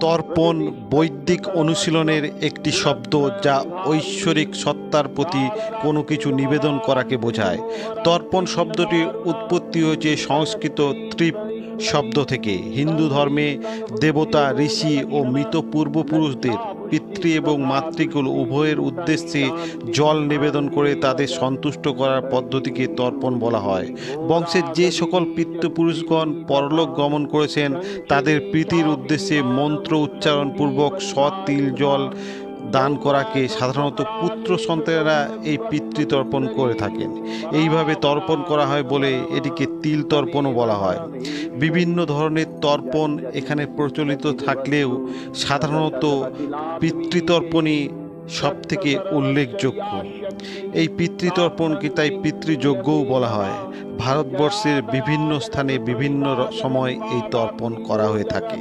তর্পণ বৈদিক অনুশীলনের একটি শব্দ যা ঐশ্বরিক সত্তার প্রতি কোনো কিছু নিবেদন করাকে বোঝায়। তর্পণ শব্দটির উৎপত্তি হয়েছে সংস্কৃত ত্রিপ শব্দ থেকে। হিন্দু ধর্মে দেবতা, ঋষি ও মৃত পূর্বপুরুষদের পিতৃ এবং মাতৃকুল উভয়ের উদ্দেশ্যে জল নিবেদন করে তাদের সন্তুষ্ট করার পদ্ধতিকে তর্পণ বলা হয়। বংশের যে সকল পিতৃপুরুষগণ পরলোক গমন করেছেন, তাদের প্রীতির উদ্দেশ্যে মন্ত্র উচ্চারণপূর্বক সৎ তিল জল দান করাকে সাধারণত পুত্র সন্তানেরা এই পিতৃতর্পণ করে থাকেন। এইভাবে তর্পণ করা হয় বলে এটিকে তিল তর্পণও বলা হয়। বিভিন্ন ধরনের তর্পণ এখানে প্রচলিত থাকলেও সাধারণত পিতৃতর্পণই সব থেকে উল্লেখযোগ্য। এই পিতৃতর্পণকে তাই পিতৃযজ্ঞও বলা হয়। ভারতবর্ষের বিভিন্ন স্থানে বিভিন্ন সময় এই তর্পণ করা হয়ে থাকে।